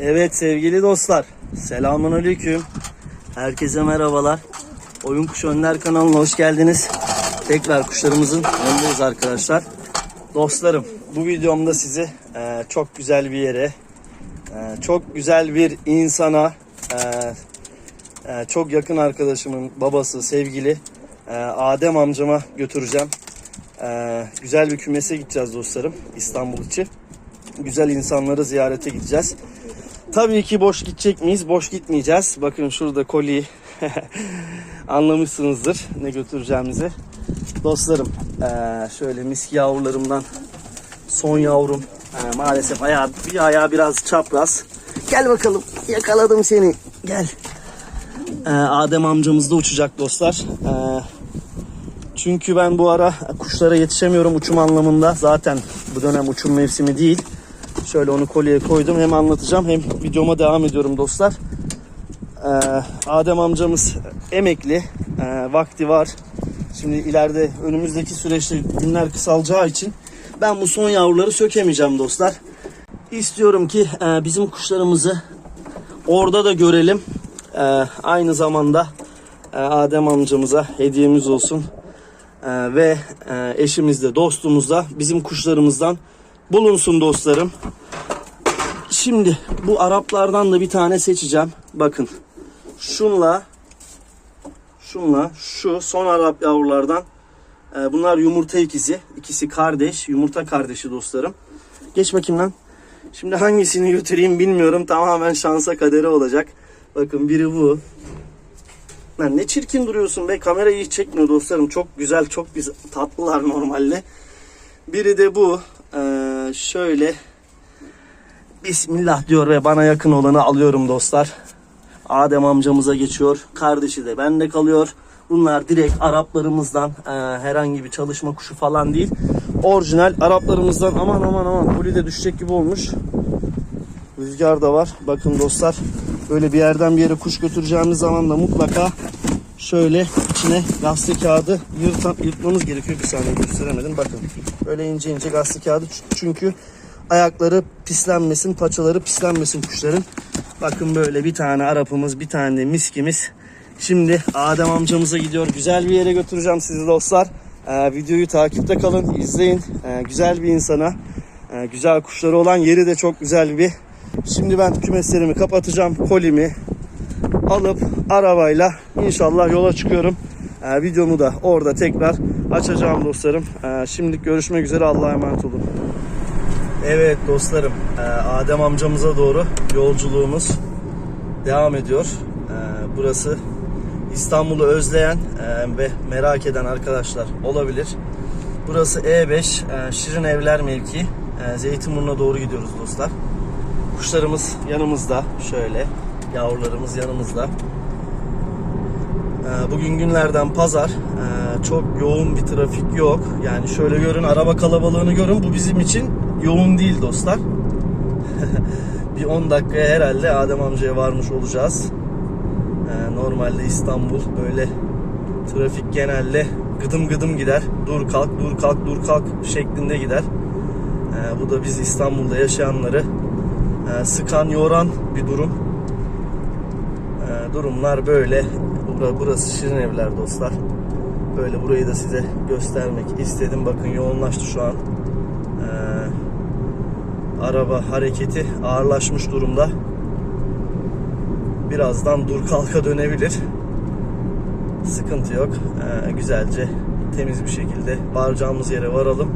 Evet sevgili dostlar. Selamun aleyküm. Herkese merhabalar. Oyun Kuş Önler kanalına hoş geldiniz. Tekrar kuşlarımızın yanındayız arkadaşlar. Dostlarım bu videomda sizi e, çok güzel bir yere, e, çok güzel bir insana, e, e, çok yakın arkadaşımın babası, sevgili e, Adem amcama götüreceğim. E, güzel bir kümese gideceğiz dostlarım İstanbul için. Güzel insanları ziyarete gideceğiz. Tabii ki boş gidecek miyiz? Boş gitmeyeceğiz. Bakın şurada koliyi anlamışsınızdır ne götüreceğimizi. Dostlarım şöyle miski yavrularımdan son yavrum maalesef ayağı, bir ayağı biraz çapraz. Gel bakalım yakaladım seni gel. Adem amcamız da uçacak dostlar. Çünkü ben bu ara kuşlara yetişemiyorum uçum anlamında. Zaten bu dönem uçum mevsimi değil. Şöyle onu kolyeye koydum. Hem anlatacağım hem videoma devam ediyorum dostlar. Ee, Adem amcamız emekli. Ee, vakti var. Şimdi ileride önümüzdeki süreçte günler kısalacağı için ben bu son yavruları sökemeyeceğim dostlar. İstiyorum ki e, bizim kuşlarımızı orada da görelim. Ee, aynı zamanda e, Adem amcamıza hediyemiz olsun. Ee, ve e, eşimiz de dostumuz da bizim kuşlarımızdan bulunsun dostlarım. Şimdi bu Araplardan da bir tane seçeceğim. Bakın şunla şunla şu son Arap yavrulardan e, bunlar yumurta ikizi. İkisi kardeş. Yumurta kardeşi dostlarım. Geç bakayım lan. Şimdi hangisini götüreyim bilmiyorum. Tamamen şansa kaderi olacak. Bakın biri bu. Lan ne çirkin duruyorsun be. Kamerayı hiç çekmiyor dostlarım. Çok güzel, çok güzel. Tatlılar normalde. Biri de bu. Ee, şöyle Bismillah diyor ve bana yakın olanı alıyorum dostlar. Adem amcamıza geçiyor. Kardeşi de bende kalıyor. Bunlar direkt Araplarımızdan e, herhangi bir çalışma kuşu falan değil. Orijinal Araplarımızdan aman aman aman Huli de düşecek gibi olmuş. Rüzgar da var. Bakın dostlar böyle bir yerden bir yere kuş götüreceğimiz zaman da mutlaka şöyle içine gazete kağıdı yırtan, yırtmamız gerekiyor. Bir saniye gösteremedim. Bakın böyle ince ince gazete kağıdı çünkü ayakları pislenmesin, paçaları pislenmesin kuşların. Bakın böyle bir tane Arap'ımız, bir tane miskimiz. Şimdi Adem amcamıza gidiyor. Güzel bir yere götüreceğim sizi dostlar. Ee, videoyu takipte kalın, izleyin. Ee, güzel bir insana, e, güzel kuşları olan yeri de çok güzel bir. Şimdi ben kümeslerimi kapatacağım. Kolimi alıp arabayla inşallah yola çıkıyorum. Ee, videomu da orada tekrar açacağım dostlarım. Ee, şimdilik görüşmek üzere. Allah'a emanet olun. Evet dostlarım, e, Adem amcamıza doğru yolculuğumuz devam ediyor. E, Burası İstanbul'u özleyen e, ve merak eden arkadaşlar olabilir. Burası E5 e, Şirin Evler mevki. Zeytinburnu'na doğru gidiyoruz dostlar. Kuşlarımız yanımızda. Şöyle yavrularımız yanımızda. E, Bugün günlerden pazar. E, Çok yoğun bir trafik yok. Yani şöyle görün araba kalabalığını görün. Bu bizim için yoğun değil dostlar. bir 10 dakikaya herhalde Adem amcaya varmış olacağız. E, Normalde İstanbul böyle trafik genelde gıdım gıdım gider. Dur kalk dur kalk dur kalk şeklinde gider. Bu da biz İstanbul'da yaşayanları e, sıkan yoran bir durum. Durumlar böyle. Bura- Burası Şirin Evler dostlar. Böyle burayı da size göstermek istedim. Bakın yoğunlaştı şu an. Ee, araba hareketi ağırlaşmış durumda. Birazdan dur kalka dönebilir. Sıkıntı yok. Ee, güzelce temiz bir şekilde varacağımız yere varalım.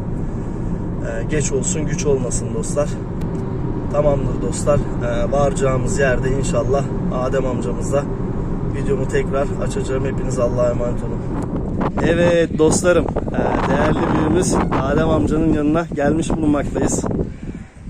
Ee, geç olsun güç olmasın dostlar. Tamamdır dostlar. Ee, varacağımız yerde inşallah Adem amcamızla videomu tekrar açacağım. Hepiniz Allah'a emanet olun. Evet dostlarım. ee, Değerli büyüğümüz Adem amcanın yanına gelmiş bulunmaktayız.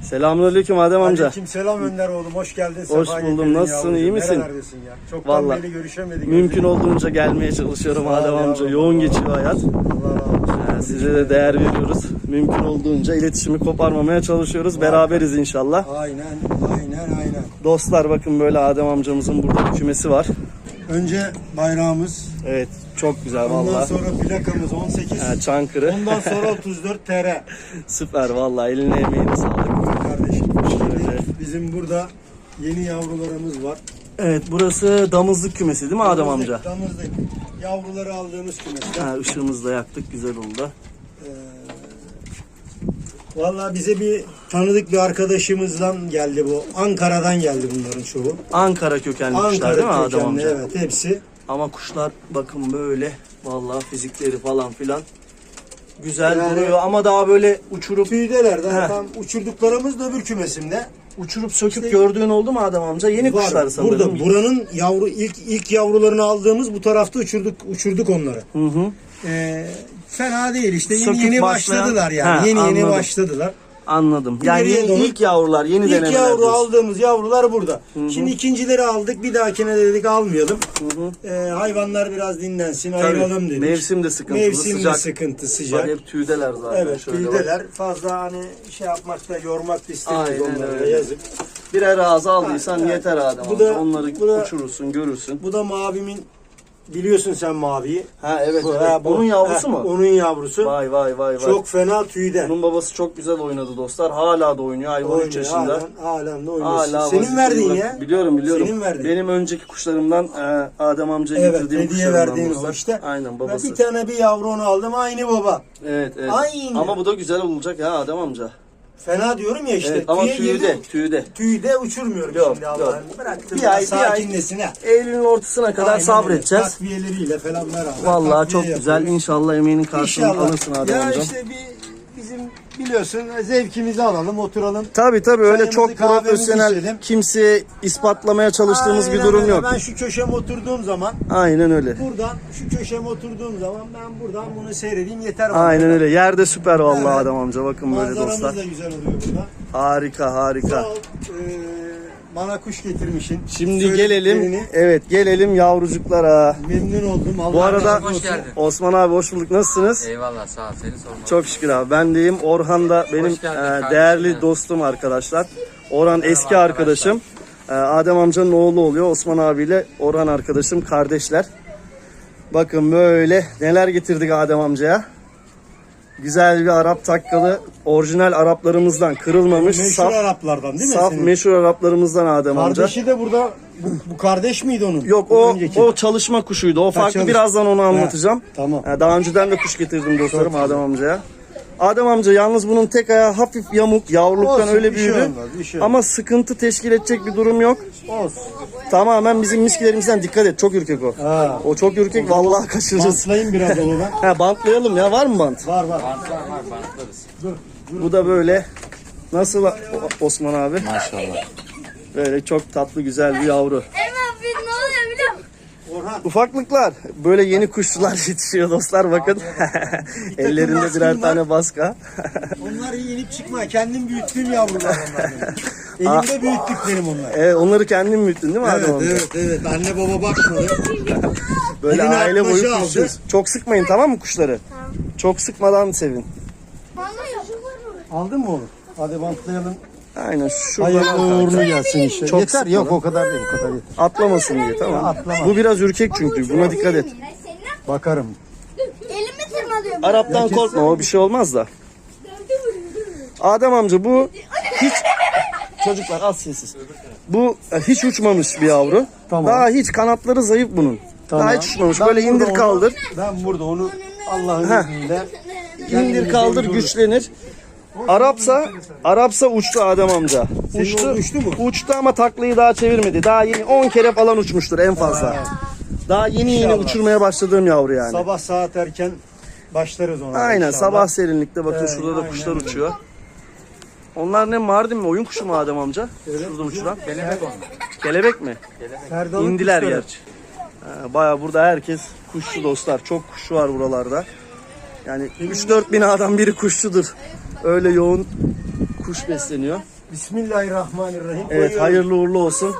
Selamünaleyküm Adem amca. Aleyküm selam Önder oğlum. Hoş geldin. Hoş sefa buldum. Nasılsın, yavrucuğum. iyi misin? Nerelerdesin ya? Çoktan Vallahi beri görüşemedik. Mümkün olduğunca gelmeye çalışıyorum Adem amca. Yoğun geçiyor hayat. Allah razı olsun. Ee, Size de değer veriyoruz. Mümkün olduğunca iletişimi koparmamaya çalışıyoruz. Beraberiz inşallah. Aynen, aynen, aynen. Dostlar bakın böyle Adem amcamızın burada bir kümesi var. Önce bayrağımız, Evet çok güzel ondan vallahi. sonra plakamız 18, Ha, Çankırı. ondan sonra 34 TR. Süper vallahi eline emeğine sağlık. Kardeşim, bizim burada Yeni yavrularımız var. Evet burası damızlık kümesi değil mi Adem amca? Damızlık. Yavruları aldığımız kümesten. Ha, ışığımızı da yaktık güzel oldu. Vallahi bize bir tanıdık bir arkadaşımızdan geldi bu. Ankara'dan geldi bunların çoğu. Ankara kökenli kuşlar Ankara değil mi kökenli amca? evet hepsi. Ama kuşlar bakın böyle vallahi fizikleri falan filan güzel Yani- duruyor ama daha böyle uçurup Tüydeler de Heh. tam uçurduklarımız da öbür kümesimde. uçurup söküp gördüğün oldu mu Adem amca? Yeni Var. kuşlar sanırım. Burada buranın yavru ilk ilk yavrularını aldığımız bu tarafta uçurduk uçurduk onları. Hı hı. Ee, fena değil işte yeni Söküp yeni başlayan- başladılar yani. Ha, yeni yeni anladım. başladılar. Anladım. Yani İleriye yeni, doğru- ilk yavrular, yeni İlk denemeler yavru diyorsun. aldığımız yavrular burada. Şimdi ikincileri aldık. Bir dahakine de dedik almayalım. Ee, hayvanlar biraz dinlensin, ayıralım dedik. Mevsim de sıkıntılı, Mevsim de sıcak. sıkıntı, Bak sıcak. hep tüydeler zaten. Evet, Şöyle bak. tüydeler. Fazla hani şey yapmakta, yormak da istemiyoruz Aynen onları da öyle. yazık. Birer ağza aldıysan Ha, yeter Adem Bu amca. da- Onları bu da- uçurursun, görürsün. Bu da mavimin, biliyorsun sen maviyi. Ha evet. Bu, evet. ha, bu. Onun yavrusu Ha, mu? Onun yavrusu. Vay vay vay vay. Çok fena tüyde. Onun babası çok güzel oynadı dostlar. Hala da oynuyor. Hayvan 3 Oynuyor, yaşında. Halen, halen de. Hala Senin verdiğin ya. Biliyorum biliyorum. Senin verdiğin. Benim önceki kuşlarımdan e, Adem amcaya Evet, getirdiğim hediye kuşlarımdan verdiğin dostlar. işte. Aynen Ben babası. bir tane bir yavru onu aldım. Aynı baba. Evet evet. Aynı. Ama bu da güzel olacak ya Adem amca. Fena diyorum ya işte. evet, ama tüye tüyde, girdim. tüyde. Tüyde uçurmuyorum Yok, şimdi yok. Allah'ın. Bıraktım. Bir ay, bir ay. Eylül'ün ortasına kadar Aynen öyle. sabredeceğiz. Takviyeleriyle falan beraber. Vallahi çok güzel. yapıyoruz. İnşallah emeğinin karşılığını alırsın Adem ya amca. işte bir bizim biliyorsun zevkimizi alalım oturalım. Tabii tabii öyle çok profesyonel içelim. kimseye ispatlamaya çalıştığımız bir Aynen durum öyle. yok. Ben şu köşeme oturduğum zaman Aynen öyle. buradan şu köşeme oturduğum zaman ben buradan bunu seyredeyim yeter bana. Aynen öyle. Yerde süper vallahi Evet. Adem amca. Bakın böyle Manzaramız dostlar. da güzel oluyor burada. Harika harika. Sağ ol. Ee, bana kuş getirmişsin. Şimdi gelelim. Evet gelelim yavrucuklara. Memnun oldum. Allah Bu arada. Hoş geldin. Osman abi hoş bulduk. Nasılsınız? Eyvallah sağ ol seni sormalı. Çok şükür abi. Ben deyim. Orhan da benim e, kardeşim. değerli dostum arkadaşlar. Orhan eski arkadaşlar. arkadaşım. E, Adem amcanın oğlu oluyor. Osman abiyle Orhan arkadaşım kardeşler. Bakın böyle neler getirdik Adem amcaya. Güzel bir Arap takkalı, orijinal Araplarımızdan kırılmamış, Meşhur saf, Araplardan değil mi? saf senin? meşhur Araplarımızdan Adem amca. Kardeşi de burada bu, bu kardeş miydi onun? Yok o önceki. o çalışma kuşuydu. O farklı. çalış- Birazdan onu anlatacağım. tamam. Daha önceden de kuş getirdim dostlarım Adem amcaya. Adem amca yalnız bunun tek ayağı hafif yamuk. Yavruluktan Olsun, öyle bir şey büyüdü. olmaz, bir şey Ama sıkıntı teşkil edecek bir durum yok. Olsun. Tamamen bizim miskilerimizden dikkat et. Çok ürkek o. Ha. O çok ürkek vallahi kaçırırız. Bantlayayım biraz onu ben. Ha bantlayalım ya var mı bant? Var var. Bantlar var bantlarız. Bu da böyle. Nasıl O- Osman abi? Maşallah. Böyle çok tatlı güzel bir yavru. Hemen bir ne oluyor biliyor musun? Orhan. Ufaklıklar böyle yeni kuşlar yetişiyor dostlar bakın. Ellerinde baskın birer var. tane baska. Onlar yenip çıkma. Kendim büyüttüğüm yavrular onlar benim. Elimde büyüttüklerim onlar. Evet, onları kendin büyüttün değil mi Evet Adem amca? evet evet. Anne baba bakmadı. Böyle Elini aile boyu atmaca aldı. kuşluyoruz. Çok sıkmayın tamam mı kuşları? Çok sıkmadan sevin. Aldın mı onu? Hadi bantlayalım. Aynen şuradan Hayırlı uğurlu gelsin işte. Çok yeter yok o kadar değil o kadar yeter. atlamasın diye tamam? Atlama. Bu biraz ürkek çünkü buna dikkat et. Bakarım. elimi tırmalıyor. Araptan korkma o bir şey olmaz da. Adem amca bu hiç çocuklar az sessiz. Bu e, hiç uçmamış bir yavru. Tamam. Daha hiç kanatları zayıf bunun. Daha hiç uçmamış. Ben Böyle burada indir onu- kaldır. Ben burada onu Allah'ın Heh. izniyle İndir kaldır güçlenir. Arapsa Arapsa uçtu Adem amca. Senin Uçtu. uçtu mu? Uçtu ama taklayı daha çevirmedi. Daha yeni 10 kere falan uçmuştur en fazla. Daha yeni yeni İnşallah. uçurmaya başladığım yavru yani. sabah saat erken başlarız ona. Aynen inşallah. sabah serinlikte bakın Evet, şurada da aynen kuşlar öyle. uçuyor. Onlar ne Mardin mi? Oyun kuşu mu Adem amca? Evet. Şurada uçuran. Kelebek onlar. Kelebek mi? Ferdalık İndiler kuşları. gerçi. Ha, Baya burada herkes kuşçu dostlar. Çok kuşçu var buralarda. Yani 3-4 binadan biri kuşçudur. Öyle yoğun kuş besleniyor. Bismillahirrahmanirrahim. Evet hayırlı uğurlu olsun.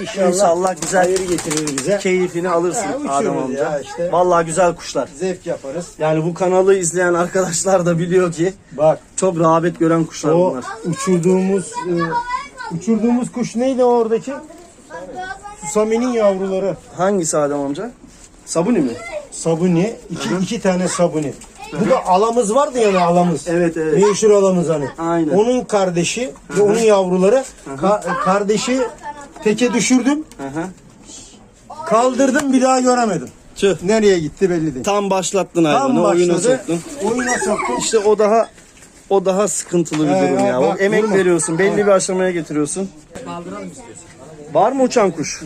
İnşallah, İnşallah güzel hayır getirir bize. keyfini alırsın uçuyoruz Adem ya amca. işte. Vallahi güzel kuşlar. Zevk yaparız. Yani bu kanalı izleyen arkadaşlar da biliyor ki Bak çok rağbet gören kuşlar o bunlar. uçurduğumuz e, uçurduğumuz kuş neydi oradaki? Susami'nin yavruları. Hangisi Adem amca? Sabuni mi? Sabuni. iki, iki tane sabuni. Bu da alamız vardı yani alamız. Evet evet. Meşhur alamız hani. Aynen. Onun kardeşi ve onun yavruları. Ka- kardeşi Teke düşürdüm. Hı hı. Kaldırdım bir daha göremedim. Tüh. Nereye gitti belli değil. Tam başlattın Tam hayvanı, oyuna soktun. Oyuna soktum. İşte o daha o daha sıkıntılı bir He, durum he, ya. bak, o emek veriyorsun, belli bir aşamaya getiriyorsun. Var mı uçan kuş?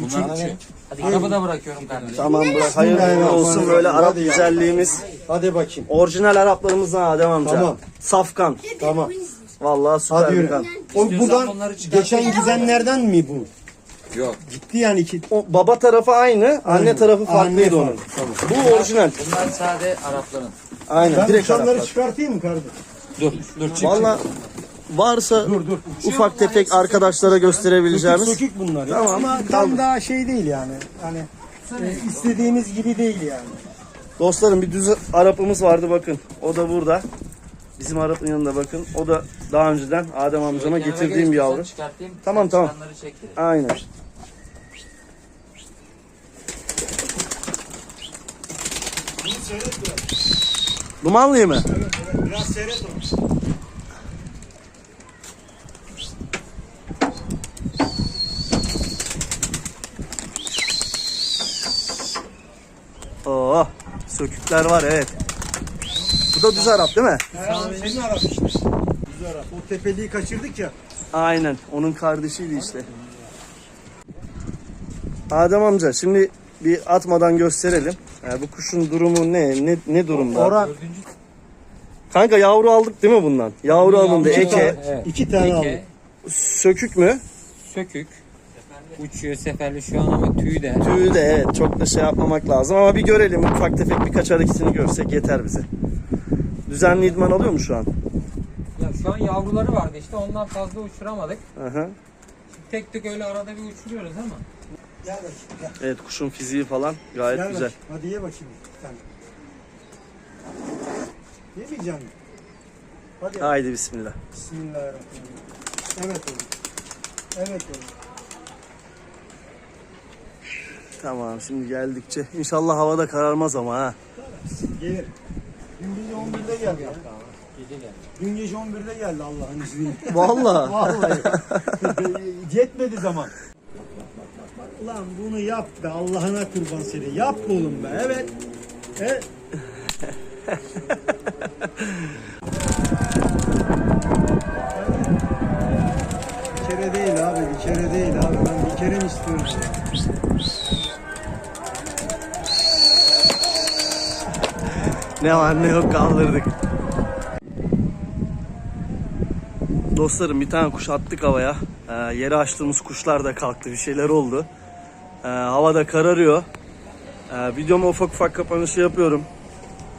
Hadi arabada bırakıyorum kardeşim. Tamam bırak. Hayırlı uğurlu olsun böyle Arap Hadi ya. güzelliğimiz. Hadi bakayım. Orijinal Araplarımızdan Adem amca. Tamam. Safkan. Tamam. Vallahi süper Hadi bir yürü. kan. O İstiyorsan buradan onları geçen gidenlerden mi bu? Yok. Gitti yani iki. O baba tarafı aynı, anne tarafı farklıydı Anne onun. farklı, Bu orijinal. Bunlar sade Arapların. Aynen. Ben direkt uçanları Araplar. çıkartayım mı kardeşim? Dur, dur çık. Valla varsa ufak tefek arkadaşlara gösterebileceğimiz. Sökük bunlar ya. Tamam. Ama tam daha şey değil yani. Hani e, istediğimiz gibi değil yani. Dostlarım bir düz Arap'ımız vardı bakın. O da burada. Bizim Arap'ın yanında bakın. O da daha önceden Adem amcama getirdiğim bir yavru. Tamam, tamam. Aynen. Dumanlıyı mı? Evet, evet. Biraz seyret onu. Oo, Oh, sökükler var evet. Bu da düz Arap değil mi? He, senin Arap işte. Güzel Arap. O tepeliği kaçırdık ya. Aynen. Onun kardeşiydi işte. Adem amca şimdi bir atmadan gösterelim. Yani bu kuşun durumu ne? Ne, ne durumda? Ora Kanka yavru aldık değil mi bundan? Yavru alındı. Eke. Evet. iki tane aldık. Sökük mü? sökük. Uçuyor seferli şu an ama tüy de. Tüyü de evet çok da şey yapmamak lazım ama bir görelim ufak tefek birkaç hareketini görsek yeter bize. Düzenli idman alıyor mu şu an? Ya şu an yavruları vardı işte ondan fazla uçuramadık. Aha. Şimdi tek tek öyle arada bir uçuruyoruz ama. Gel bakayım. Gel. Evet kuşun fiziği falan gayet Gel güzel. bakayım. Hadi ye bakayım. Sen. Yemeyecek misin? Hadi. Haydi bismillah. Bismillahirrahmanirrahim. Evet oğlum. Evet oğlum. Tamam şimdi geldikçe inşallah havada kararmaz ama ha. Gelir. Dün gece 11'de geldi ya. Dün gece 11'de geldi Allah'ın izniyle. Vallahi. Vallahi. Yetmedi zaman. Lan bunu yap be Allah'ına kurban seni. Yap oğlum be. Evet. Evet. bir kere değil abi. Bir kere değil abi. Ben bir kere mi istiyorum? Ne var ne yok kaldırdık. Dostlarım bir tane kuş attık havaya. Ee, yere açtığımız kuşlar da kalktı. Bir şeyler oldu. Ee, havada kararıyor. Ee, videoma ufak ufak kapanışı yapıyorum.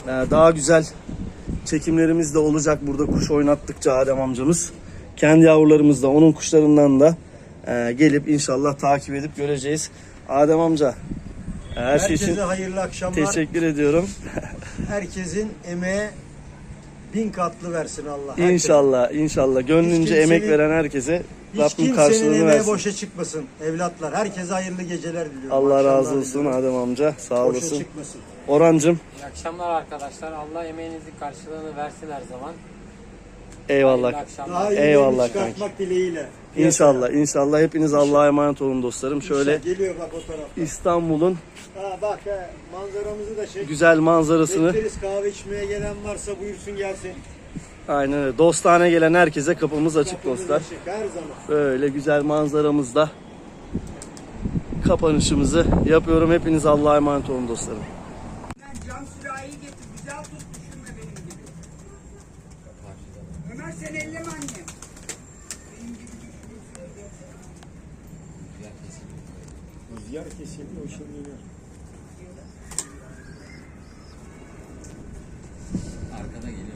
Ee, daha güzel çekimlerimiz de olacak burada kuş oynattıkça Adem amcamız. Kendi yavrularımız da onun kuşlarından da e, gelip inşallah takip edip göreceğiz. Adem amca e, her şey için Herkese hayırlı akşamlar. teşekkür ediyorum. Herkesin emeğe bin katlı versin Allah. Herkese. İnşallah, inşallah. Gönlünce Hiç emek veren herkese Hiç Rabbim karşılığını emeği versin. boşa çıkmasın evlatlar. Herkese hayırlı geceler diliyorum. Allah Akşamlar razı olsun diliyorum. Adem amca. Sağ Boşa olasın. çıkmasın. Orhancım İyi akşamlar arkadaşlar. Allah emeğinizin karşılığını versin her zaman. Eyvallah. Daha iyi Eyvallah çıkartmak dileğiyle. İnşallah, inşallah. Hepiniz Allah'a emanet olun dostlarım. Şöyle. Şöyle Geliyor bak o taraf. İstanbul'un Ha bak he, manzaramızı da çek. güzel manzarasını Bekleriz kahve içmeye gelen varsa buyursun gelsin. aynen öyle. Dostane gelen herkese kapımız açık Kapımızı dostlar. açık Her zaman. Böyle güzel manzaramızda kapanışımızı yapıyorum. Hepiniz Allah'a emanet olun dostlarım. Cam sürahiyi getir. Güzel tut düşünme benim gibi. Ömer sen elleme annem. Benim gibi düşünüyorsun. Rüzgar kesildi o şimdi Arkada geliyor.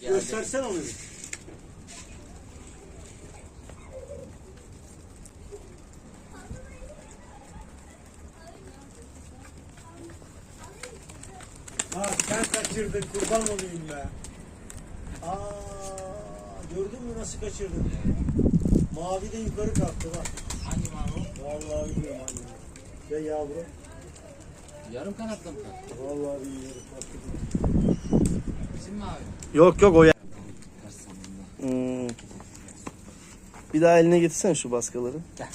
Göstersen onu bir. Ha sen kaçırdın kurban olayım be. Aa gördün mü nasıl kaçırdın? Mavi de yukarı kalktı bak. Vallahi biliyorum hangi. Ya yavrum. Yarım kanatlı mı? Vallahi bilmiyorum. Bak. Kesin mi abi? Yok yok o ya. Hmm. Bir daha eline getirsene şu baskaları. Gel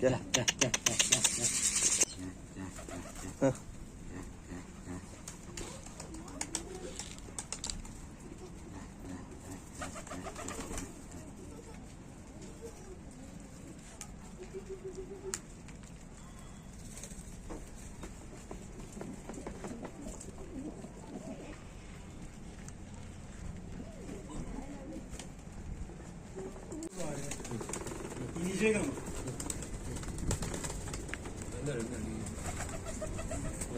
gel gel gel. gel. İnecek ama.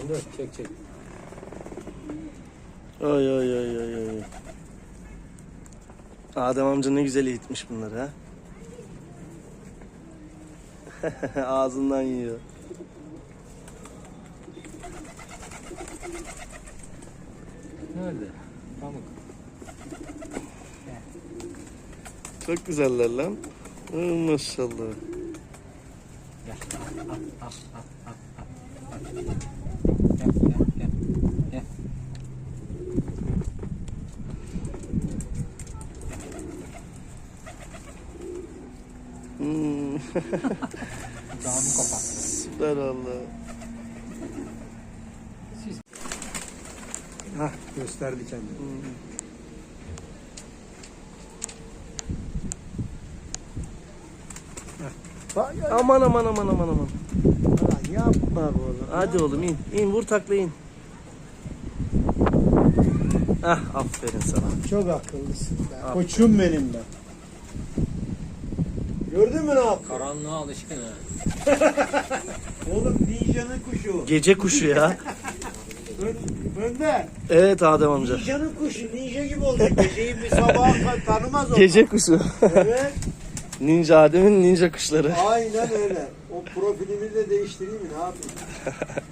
Dur çek çek. Ay ay ay ay ay. Adem amca ne güzel eğitmiş bunları ha. Ağzından yiyor. Nerede? Pamuk. Çok güzeller lan. Maşallah. Gel gel gel. Gel. Hmm, Dağımı kopar. süper Allah. Gösterdi kendini. Aman aman aman aman aman. Lan yapma oğlum. Hadi oğlum in. İn vur takla in. Ah aferin sana. Çok akıllısın be. Koçum benim be. Gördün mü ne yaptı? Karanlığa alışkın ha. Oğlum ninjanın kuşu. Gece kuşu ya. Ön, Önder. Evet Adem amca. Ninjanın kuşu. Ninja gibi olacak. Geceyi bir sabaha kadar tanımaz o. Gece kuşu. Evet. Ninja Adem'in ninja kuşları. Aynen öyle. O profilimi de değiştireyim mi? Ne yapayım?